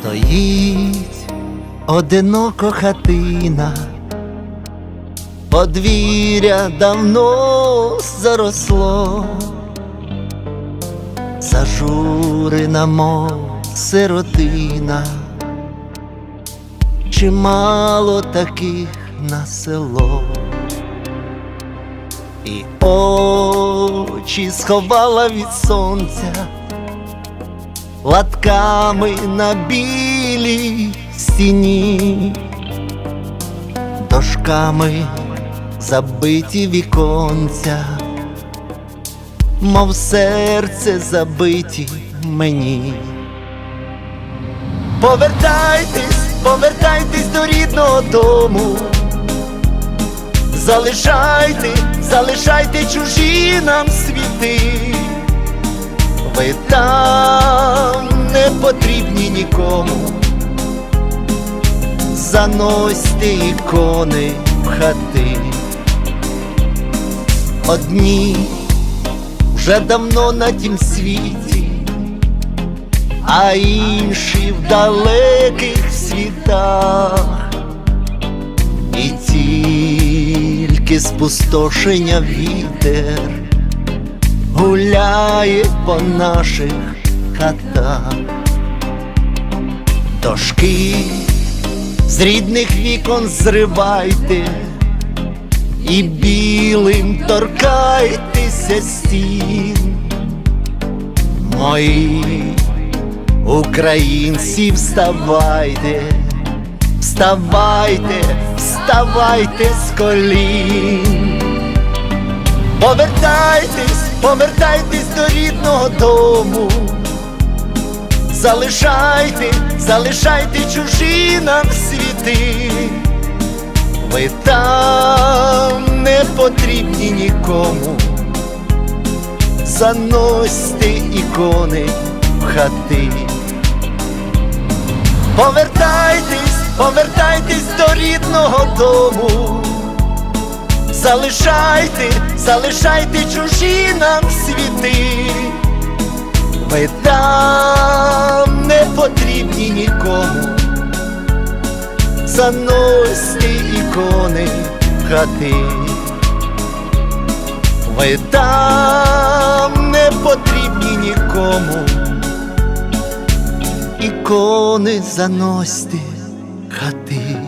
Стоїть одиноко хатина, подвір'я давно заросло, зажурена, мов сиротина, чимало таких на село, і очі сховала від сонця латками на білій стіні, дошками забиті віконця, мов серце забиті мені. Повертайтесь, повертайтесь до рідного дому. Залишайте, залишайте чужі нам світи. Ви там не потрібні нікому. Заносьте ікони в хати. Одні вже давно на тім світі, а інші в далеких світах. І тільки спустошення вітер гуляє по наших хатах, дошки з рідних вікон зривайте і білим торкайтеся стін. Мої українці, вставайте, вставайте, вставайте з колін. Повертайтесь, повертайтесь до рідного дому. Залишайте, залишайте чужі нам світи. Ви там не потрібні нікому. Заносьте ікони в хати. Повертайтесь, повертайтесь до рідного дому. Залишайте, залишайте чужі нам світи. Ви там не потрібні нікому. заносні ікони хати. Ви там не потрібні нікому. Ікони заносні хати.